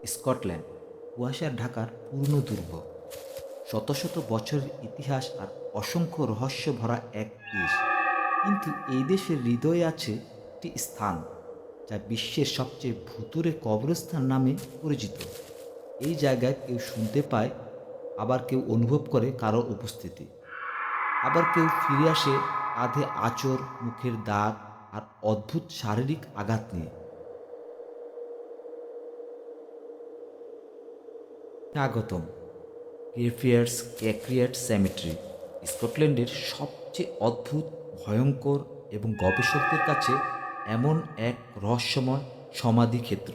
Scotland, কুয়াশার ঢাকার পূর্ণ দুর্গ শত শত বছরের ইতিহাস আর অসংখ্য রহস্য ভরা এক দেশ। কিন্তু এই দেশের হৃদয়ে আছে একটি স্থান, যা বিশ্বের সবচেয়ে ভুতুরে কবরস্থান নামে পরিচিত। এই জায়গায় কেউ শুনতে পায়, আবার কেউ অনুভব করে কারও উপস্থিতি। আবার কেউ ফিরে আসে কাঁধে আচর, মুখের দাগ আর অদ্ভুত শারীরিক আঘাত নিয়ে। স্বাগতম। গ্রেফিয়ার্স ক্যাক্রিয়াট স্যামিট্রি স্কটল্যান্ডের সবচেয়ে অদ্ভুত, ভয়ঙ্কর এবং গবেষকদের কাছে এমন এক রহস্যময় সমাধি ক্ষেত্র।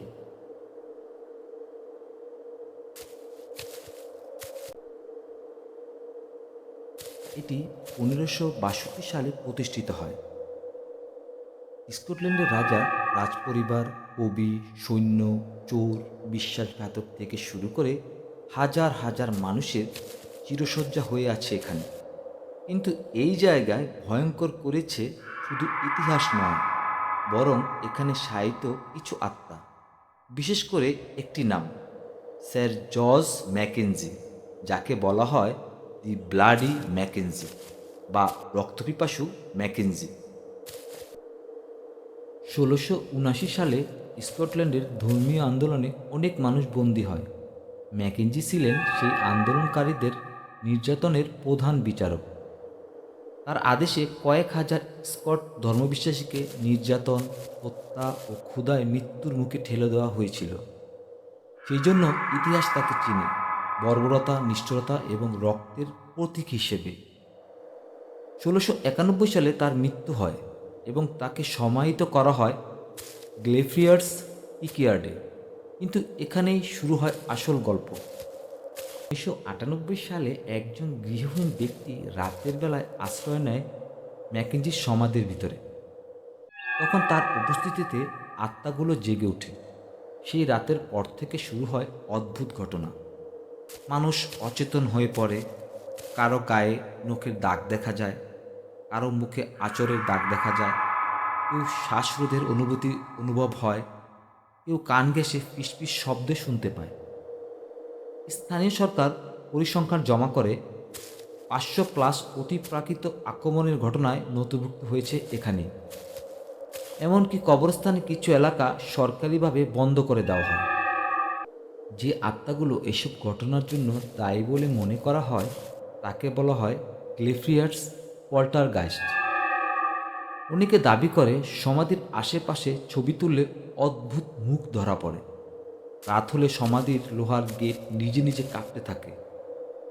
এটি পনেরোশো বাষট্টি সালে প্রতিষ্ঠিত হয়। স্কটল্যান্ডের রাজা, রাজপরিবার, কবি, সৈন্য, চোর, বিশ্বাসঘাতক থেকে শুরু করে হাজার হাজার মানুষের চিরসজ্জা হয়ে আছে এখানে। কিন্তু এই জায়গায় ভয়ঙ্কর করেছে শুধু ইতিহাস নয়, বরং এখানে সাহিত্য কিছু আত্মা, বিশেষ করে একটি নাম, স্যার জর্জ ম্যাকেনজি, যাকে বলা হয় দি ব্লাডি ম্যাকেনজি বা রক্তপিপাসু ম্যাকেনজি। ষোলোশো উনাশি সালে স্কটল্যান্ডের ধর্মীয় আন্দোলনে অনেক মানুষ বন্দী হয়। ম্যাকেনজি ছিলেন সেই আন্দোলনকারীদের নির্যাতনের প্রধান বিচারক। তার আদেশে কয়েক হাজার স্কট ধর্মবিশ্বাসীকে নির্যাতন, হত্যা ও ক্ষুধায় মৃত্যুর মুখে ঠেলে দেওয়া হয়েছিল। সেই জন্য ইতিহাস তাকে চিনে, বর্বরতা, নিষ্ঠুরতা এবং রক্তের প্রতীক হিসেবে। ষোলোশো একানব্বই সালে তার মৃত্যু হয় এবং তাকে সমাহিত করা হয় গ্লেফিয়ার্স ইকিয়ার্ডে কিন্তু এখানেই শুরু হয় আসল গল্প। উনিশশো আটানব্বই সালে একজন গৃহহীন ব্যক্তি রাতের বেলায় আশ্রয় নেয় ম্যাকেঞ্জির সমাধির ভিতরে। তখন তার উপস্থিতিতে আত্মাগুলো জেগে ওঠে। সেই রাতের পর থেকে শুরু হয় অদ্ভুত ঘটনা। মানুষ অচেতন হয়ে পড়ে। কারও গায়ে নখের দাগ দেখা যায়। কারও মুখে আচরের দাগ দেখা যায়। কেউ শ্বাসরোধের অনুভূতি অনুভব হয়। কেউ কান ঘেঁষে ফিসফিস শব্দ শুনতে পায়। স্থানীয় সরকার পরিসংখ্যান জমা করে, পাঁচশো প্লাস অতিপ্রাকৃত আক্রমণের ঘটনায় নথিভুক্ত হয়েছে এখানে। এমনকি কবরস্থানে কিছু এলাকা সরকারিভাবে বন্ধ করে দেওয়া হয়। যে আত্মাগুলো এসব ঘটনার জন্য দায়ী বলে মনে করা হয়, তাকে বলা হয় গ্লিফ্রিয়ার্স পল্টার গাইস্ট অনেকে দাবি করে সমাধির আশেপাশে ছবি তুললে অদ্ভুত মুখ ধরা পড়ে। রাত হলে সমাধির লোহার গেট নিজে নিজে কাঁপতে থাকে।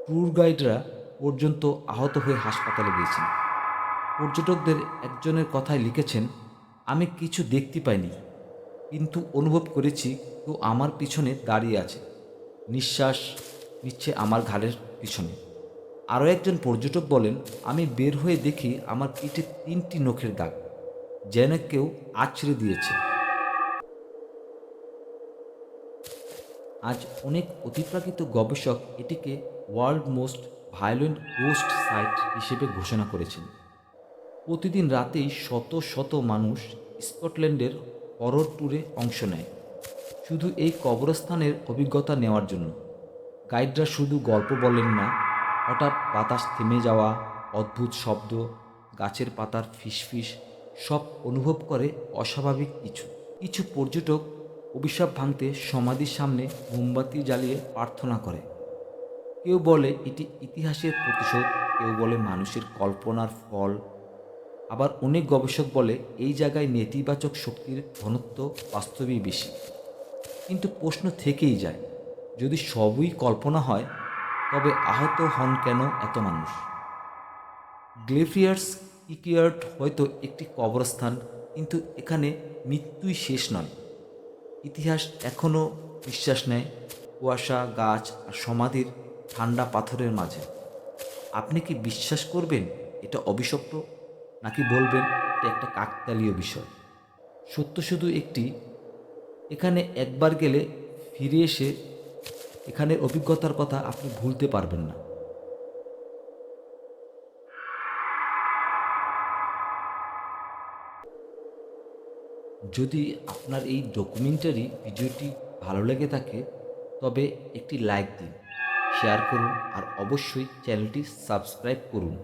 ট্যুর গাইডরা পর্যন্ত আহত হয়ে হাসপাতালে গিয়েছেন। পর্যটকদের একজনের কথায় লিখেছেন, আমি কিছু দেখতে পাইনি, কিন্তু অনুভব করেছি কেউ আমার পিছনে দাঁড়িয়ে আছে। নিঃশ্বাস নিচ্ছে আমার ঘাড়ের পিছনে। আরও একজন পর্যটক বলেন, আমি বের হয়ে দেখি আমার পিঠে তিনটি নখের দাগ, যেন কেউ আছড়ে দিয়েছে। আজ অনেক অতিপ্রাকৃত গবেষক এটিকে world most violent ghost site হিসেবে ঘোষণা করেছেন। প্রতিদিন রাতেই শত শত মানুষ স্কটল্যান্ডের হরর ট্যুরে অংশ নেয়। শুধু এই কবরস্থানের অভিজ্ঞতা নেওয়ার জন্য। গাইডরা শুধু গল্প বলেন না হঠাৎ বাতাস থেমে যাওয়া, অদ্ভুত শব্দ, গাছের পাতার ফিসফিস, সব অনুভব করে অস্বাভাবিক কিছু। কিছু পর্যটক অভিশাপ ভাঙতে সমাধির সামনে মোমবাতি জ্বালিয়ে প্রার্থনা করে। কেউ বলে এটি ইতিহাসের প্রতিশোধ, কেউ বলে মানুষের কল্পনার ফল। আবার অনেক গবেষক বলে এই জায়গায় নেতিবাচক শক্তির ঘনত্ব বাস্তবেই বেশি। কিন্তু প্রশ্ন থেকেই যায়, যদি সবই কল্পনা হয় তবে আহত হন কেন এত মানুষ? গ্লেফিয়ার্স ইকিয়ার্ট হয়তো একটি কবরস্থান, কিন্তু এখানে মৃত্যুই শেষ নয়। ইতিহাস এখনও বিশ্বাস নেয় কুয়াশা, গাছ আর সমাধির ঠান্ডা পাথরের মাঝে। আপনি কি বিশ্বাস করবেন এটা অভিশপ্ত, নাকি বলবেন এটা একটা কাকতালীয় বিষয়? সত্য শুধু একটি, এখানে একবার গেলে ফিরে এসে এখানের অভিজ্ঞতার কথা আপনি ভুলতে পারবেন না। যদি আপনার এই ডকুমেন্টারি ভিডিওটি ভালো লেগে থাকে, তবে একটি লাইক দিন শেয়ার করুন, আর অবশ্যই চ্যানেলটি সাবস্ক্রাইব করুন।